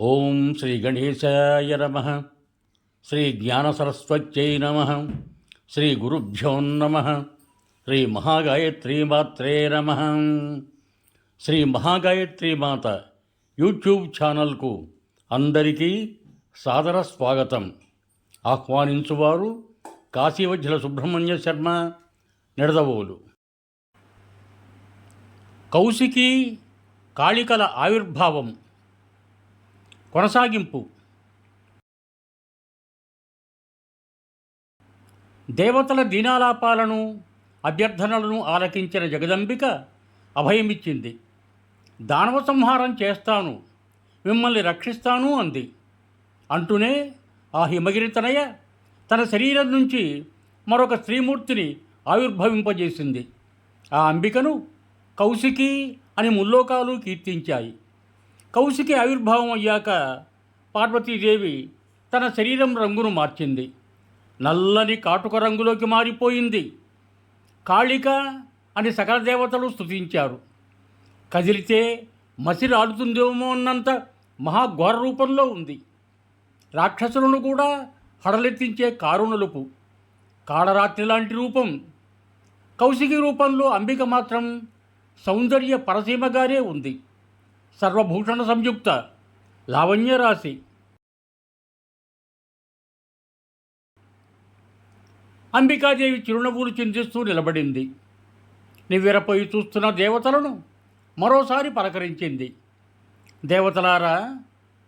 ఓం శ్రీ గణేశాయ నమ. శ్రీ జ్ఞానసరస్వత్యై నమ. శ్రీ గురుభ్యో నమ. శ్రీ మహాగాయత్రీమాత్రే నమ. శ్రీ మహాగాయత్రి మాత యూట్యూబ్ ఛానల్కు అందరికీ సాదర స్వాగతం. ఆహ్వానించువారు కాశీవజ్జల సుబ్రహ్మణ్య శర్మ నిడదవోలు. కౌశికి కాళికల ఆవిర్భావం. కొనసాగింపు. దేవతల దీనాలాపాలను అభ్యర్థనలను ఆలకించిన జగదంబిక అభయమిచ్చింది. దానవ సంహారం చేస్తాను మిమ్మల్ని రక్షిస్తాను అంది. అంటూనే ఆ హిమగిరితనయ తన శరీరం నుంచి మరొక స్త్రీమూర్తిని ఆవిర్భవింపజేసింది. ఆ అంబికను కౌశికి అని ముల్లోకాలు కీర్తించాయి. కౌశికి ఆవిర్భావం అయ్యాక పార్వతీదేవి తన శరీరం రంగును మార్చింది. నల్లని కాటుక రంగులోకి మారిపోయింది. కాళిక అని సకల దేవతలు స్తుతించారు. కదిలితే మసి రాలుతుందేమో అన్నంత మహాఘోర రూపంలో ఉంది. రాక్షసులను కూడా హడలెత్తించే కారుణలుపు కాళరాత్రి లాంటి రూపం. కౌశికి రూపంలో అంబిక మాత్రం సౌందర్య పరసీమగారే ఉంది. సర్వభూషణ సంయుక్త. లావణ్యరాశి అంబికాదేవి చిరునవ్వులు చింతిస్తూ నిలబడింది. నివ్వెరపోయి చూస్తున్న దేవతలను మరోసారి పలకరించింది. దేవతలారా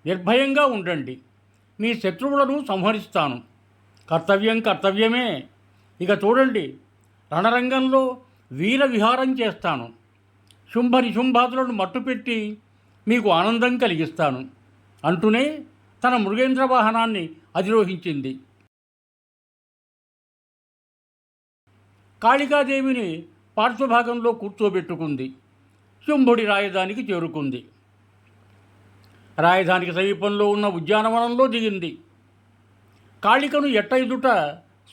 నిర్భయంగా ఉండండి. మీ శత్రువులను సంహరిస్తాను. కర్తవ్యం కర్తవ్యమే. ఇక చూడండి రణరంగంలో వీర విహారం చేస్తాను. శుంభ నిశుంభాతులను మట్టుపెట్టి మీకు ఆనందం కలిగిస్తాను అంటూనే తన మృగేంద్ర వాహనాన్ని అధిరోహించింది. కాళికాదేవిని పార్శ్వభాగంలో కూర్చోబెట్టుకుంది. శుంభుడి రాజధానికి చేరుకుంది. రాజధానికి సమీపంలో ఉన్న ఉద్యానవనంలో దిగింది. కాళికను ఎట్ట ఎదుట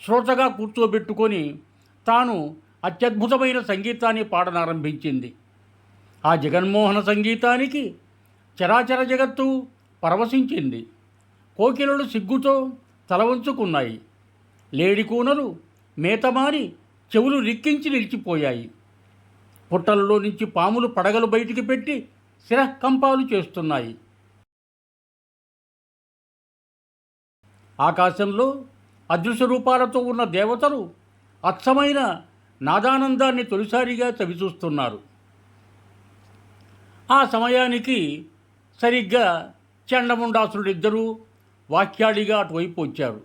శ్రోతగా కూర్చోబెట్టుకొని తాను అత్యద్భుతమైన సంగీతాన్ని పాడనారంభించింది. ఆ జగన్మోహన సంగీతానికి చరాచర జగత్తు పరవశించింది. కోకిలలు సిగ్గుతో తలవంచుకున్నాయి లేడికూనలు మేతమారి చెవులు రిక్కించి నిలిచిపోయాయి. పుట్టలలో నుంచి పాములు పడగలు బయటికి పెట్టి శిరకంపాలు చేస్తున్నాయి. ఆకాశంలో అదృశ్య రూపాలతో ఉన్న దేవతలు అచ్చమైన నాదానందాన్ని తొలిసారిగా చవిచూస్తున్నారు. ఆ సమయానికి సరిగ్గా చండముండాసురుడిద్దరూ వాక్యాడిగా అటువైపు వచ్చారు.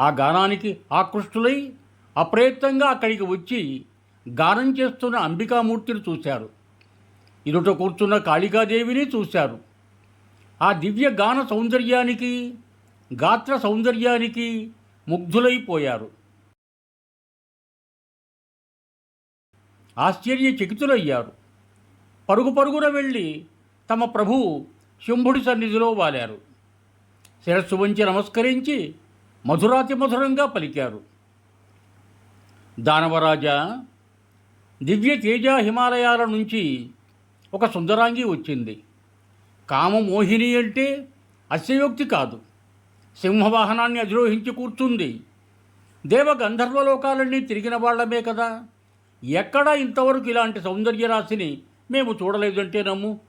ఆ గానానికి ఆకృష్టులై అప్రయత్నంగా అక్కడికి వచ్చి గానం చేస్తున్న అంబికామూర్తిని చూశారు. ఇరుట కూర్చున్న కాళికాదేవిని చూశారు. ఆ దివ్య గాన సౌందర్యానికి గాత్ర సౌందర్యానికి ముగ్ధులైపోయారు ఆశ్చర్యచకితులయ్యారు. పరుగు పరుగున వెళ్ళి తమ ప్రభువు శంభుడి సన్నిధిలో వాలారు. శిరస్సు వంచి నమస్కరించి మధురాతి మధురంగా పలికారు. దానవరాజా దివ్య తేజ హిమాలయాల నుంచి ఒక సుందరాంగి వచ్చింది. కామమోహిని అంటే అస్యయోక్తి కాదు. సింహవాహనాన్ని అధిరోహించి కూర్చుంది. దేవ గంధర్వలోకాలన్నీ తిరిగిన వాళ్ళమే కదా. ఎక్కడా ఇంతవరకు ఇలాంటి సౌందర్యరాశిని మేము చూడలేదంటే నమ్ము.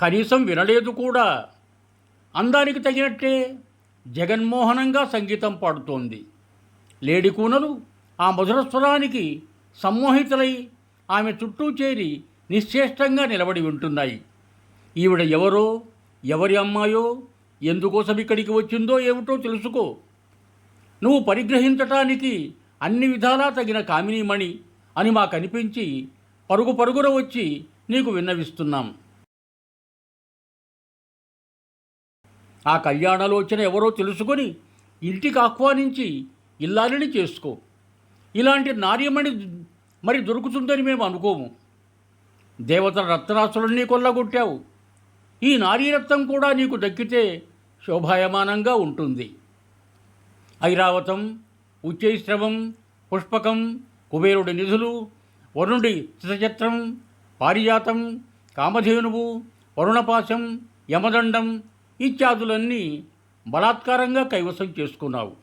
కనీసం వినలేదు కూడా. అందానికి తగినట్టే జగన్మోహనంగా సంగీతం పాడుతోంది. లేడి కూనలు ఆ మధుర స్వరానికి సమ్మోహితులై ఆమె చుట్టూ చేరి నిశ్చేష్టంగా నిలబడి ఉంటున్నాయి. ఈవిడ ఎవరో ఎవరి అమ్మాయో ఎందుకోసం ఇక్కడికి వచ్చిందో ఏమిటో తెలుసుకో. నువ్వు పరిగ్రహించటానికి అన్ని విధాలా తగిన కామినీమణి అని మాకనిపించి పరుగు పరుగున వచ్చి నీకు విన్నవిస్తున్నాం. ఆ కళ్యాణలోచన ఎవరో తెలుసుకొని ఇంటికి ఆహ్వానించి ఇల్లాలని చేసుకో. ఇలాంటి నార్యమణి మరి దొరుకుతుందని మేము అనుకోము. దేవతల రత్నాసులన్నీ కొల్లగొట్టావు ఈ నారీరత్నం కూడా నీకు దక్కితే శోభాయమానంగా ఉంటుంది. ఐరావతం ఉచ్చైశ్రవం పుష్పకం కుబేరుడి నిధులు వరుణుడి చితచత్రం పారిజాతం కామధేనువు వరుణపాశం యమదండం ఇత్యాదులన్నీ బలాత్కారంగా కైవసం చేసుకున్నావు.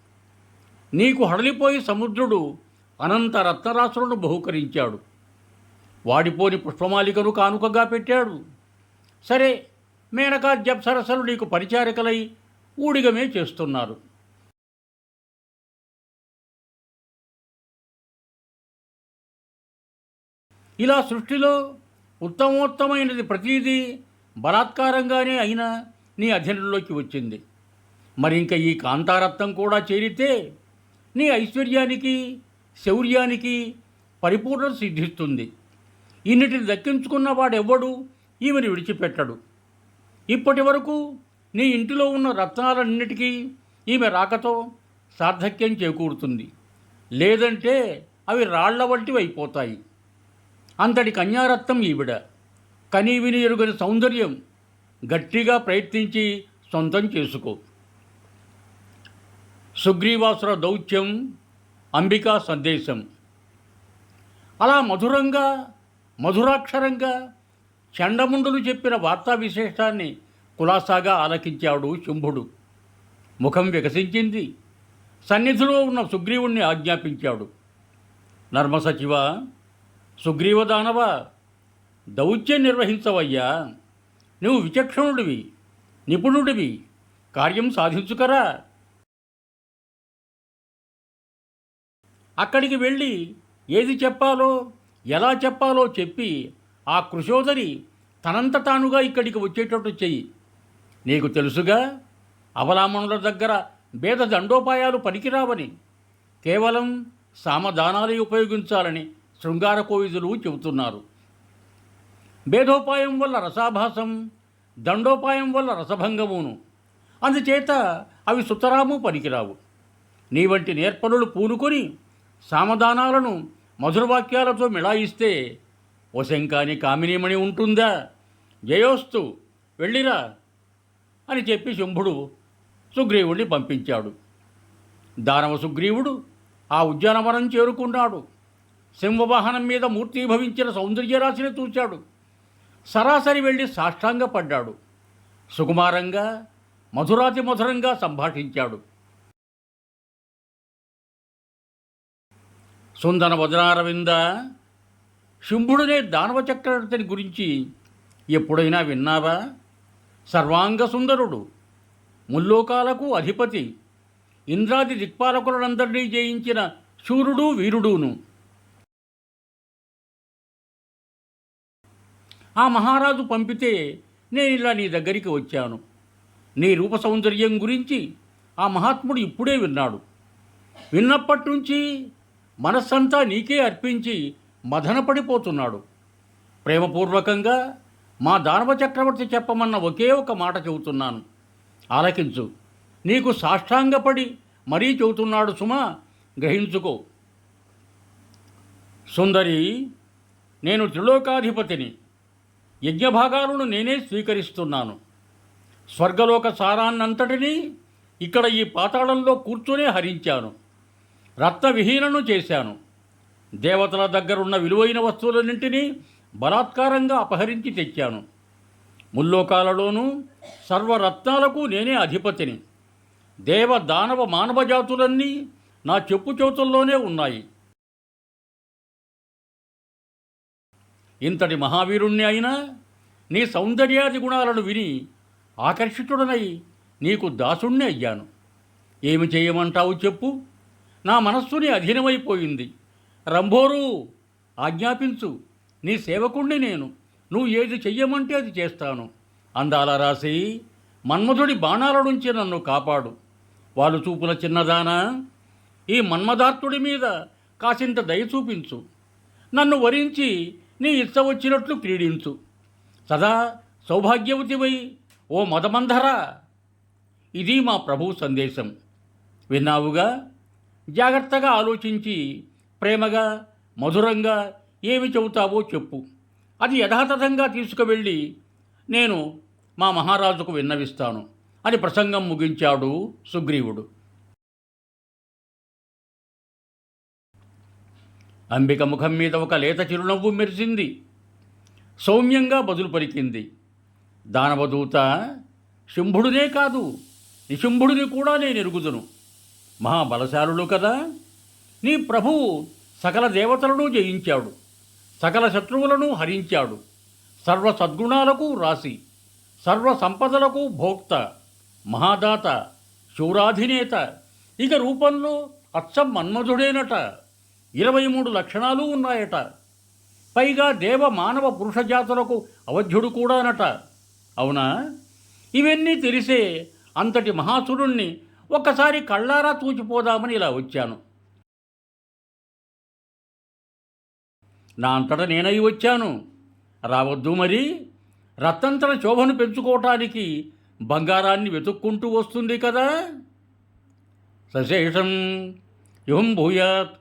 నీకు హడలిపోయి సముద్రుడు అనంత రత్నరాశులను బహుకరించాడు. వాడిపోని పుష్పమాలికను కానుకగా పెట్టాడు. సరే మేనకా జప్సరసలు నీకు పరిచారికలై ఊడిగమే చేస్తున్నారు. ఇలా సృష్టిలో ఉత్తమోత్తమైనది ప్రతీదీ బలాత్కారంగానే అయినా నీ అధీనంలోకి వచ్చింది. మరి ఇంకా ఈ కాంతారత్నం కూడా చేరితే నీ ఐశ్వర్యానికి శౌర్యానికి పరిపూర్ణత సిద్ధిస్తుంది. ఇన్నిటిని దక్కించుకున్న వాడెవ్వడు ఈమెను విడిచిపెట్టడు. ఇప్పటి వరకు నీ ఇంటిలో ఉన్న రత్నాలన్నిటికీ ఈమె రాకతో సార్థక్యం చేకూరుతుంది. లేదంటే అవి రాళ్ళ వంటివి అయిపోతాయి అంతటి కన్యారత్నం ఈవిడ. కనీవిని ఎరుగని సౌందర్యం గట్టిగా ప్రయత్నించి సొంతం చేసుకో. సుగ్రీవాసుర దౌత్యం అంబికా సందేశం. అలా మధురంగా మధురాక్షరంగా చండముండులు చెప్పిన వార్తా విశేషాన్ని కులాసాగా ఆలకించాడు శుంభుడు. ముఖం వికసించింది. సన్నిధిలో ఉన్న సుగ్రీవుణ్ణి ఆజ్ఞాపించాడు. నర్మసచివ సుగ్రీవదానవ దౌత్యం నిర్వహించవయ్యా. నువ్వు విచక్షణుడివి నిపుణుడివి కార్యం సాధించుకరా. అక్కడికి వెళ్ళి ఏది చెప్పాలో ఎలా చెప్పాలో చెప్పి ఆ కృషోదరి తనంత తానుగా ఇక్కడికి వచ్చేటట్టు చెయ్యి. నీకు తెలుసుగా అవలామణుల దగ్గర భేద దండోపాయాలు పనికిరావని కేవలం సామదానాలే ఉపయోగించాలని. శృంగార కోవిదులు చెబుతున్నారు. భేదోపాయం వల్ల రసాభాసం దండోపాయం వల్ల రసభంగమును. అందుచేత అవి సుతరాము పనికిరావు. నీ వంటి నేర్పరులు పూనుకొని సామదానాలను మధురవాక్యాలతో మిళాయిస్తే వశంకాని కామినీమణి ఉంటుందా? జయోస్తు వెళ్ళిరా అని చెప్పి శంభుడు సుగ్రీవుడిని పంపించాడు. దానవ సుగ్రీవుడు ఆ ఉద్యానవనం చేరుకున్నాడు. సింహవాహనం మీద మూర్తీభవించిన సౌందర్యరాశిని చూచాడు సరాసరి వెళ్ళి సాష్టాంగపడ్డాడు. సుకుమారంగా మధురాతి మధురంగా సంభాషించాడు. సుందన వదనారవింద శుంభుడునే దానవ చక్రవర్తిని గురించి ఎప్పుడైనా విన్నావా? సర్వాంగ సుందరుడు ముల్లోకాలకు అధిపతి ఇంద్రాది దిక్పాలకులందరినీ జయించిన శూరుడు వీరుడును. ఆ మహారాజు పంపితే నేను ఇలా నీ దగ్గరికి వచ్చాను. నీ రూప సౌందర్యం గురించి ఆ మహాత్ముడు ఇప్పుడే విన్నాడు. విన్నప్పటి నుంచి మనస్సంతా నీకే అర్పించి మదనపడిపోతున్నాడు ప్రేమపూర్వకంగా మా దానవ చక్రవర్తి చెప్పమన్న ఒకే ఒక మాట చెబుతున్నాను. ఆలకించు. నీకు సాష్టాంగపడి మరీ చెబుతున్నాడు సుమా గ్రహించుకో. సుందరి నేను త్రిలోకాధిపతిని. యజ్ఞభాగాలను నేనే స్వీకరిస్తున్నాను. స్వర్గలోక సారాన్నంతటినీ ఇక్కడ ఈ పాతాళంలో కూర్చునే హరించాను. రత్నవిహీనను చేశాను. దేవతల దగ్గరున్న విలువైన వస్తువులన్నింటినీ బలాత్కారంగా అపహరించి తెచ్చాను. ముల్లోకాలలోనూ సర్వరత్నాలకు నేనే అధిపతిని. దేవ దానవ మానవ జాతులన్నీ నా చెప్పు చోతుల్లోనే ఉన్నాయి. ఇంతటి మహావీరుణ్ణి అయినా నీ సౌందర్యాది గుణాలను విని ఆకర్షితుడనై నీకు దాసుణ్ణి అయ్యాను. ఏమి చేయమంటావు చెప్పు. నా మనస్సుని అధీనమైపోయింది. రంభోరు ఆజ్ఞాపించు. నీ సేవకుణ్ణి నేను. నువ్వు ఏది చెయ్యమంటే అది చేస్తాను. అందాల రాసి మన్మధుడి బాణాల నుంచి నన్ను కాపాడు. వాళ్ళు చూపుల చిన్నదానా? ఈ మన్మదార్తుడి మీద కాసింత దయ చూపించు. నన్ను వరించి నీ ఇష్ట వచ్చినట్లు క్రీడించు. సదా సౌభాగ్యవతివై ఓ మదమంధరా. ఇది మా ప్రభు సందేశం. విన్నావుగా? జాగ్రత్తగా ఆలోచించి ప్రేమగా మధురంగా ఏమి చెబుతావో చెప్పు. అది యథాతథంగా తీసుకువెళ్ళి నేను మా మహారాజుకు విన్నవిస్తాను. అని ప్రసంగం ముగించాడు సుగ్రీవుడు. అంబిక ముఖం మీద ఒక లేత చిరునవ్వు మెరిసింది. సౌమ్యంగా బదులు పలికింది. దానవదూత శుంభుడునే కాదు నిశుంభుడిని కూడా నేను ఎరుగుదును. మహాబలశాలుడు కదా నీ ప్రభువు సకల దేవతలను జయించాడు సకల శత్రువులను హరించాడు సర్వ సద్గుణాలకు రాసి సర్వ సంపదలకు భోక్త మహాదాత శూరాధినేత ఇక రూపంలో అచ్చం మన్మధుడేనట. ఇరవై మూడు లక్షణాలు ఉన్నాయట. పైగా దేవ మానవ పురుష జాతులకు అవధ్యుడు కూడానట. అవునా? ఇవన్నీ తెలిసే అంతటి మహాసురుణ్ణి ఒక్కసారి కళ్ళారా తూచిపోదామని ఇలా వచ్చాను. నా అంతట నేనై వచ్చాను. రావద్దు మరి. రత్తంతర శోభను పెంచుకోవటానికి బంగారాన్ని వెతుక్కుంటూ వస్తుంది కదా? సశేషం. యుహం భూయాత్.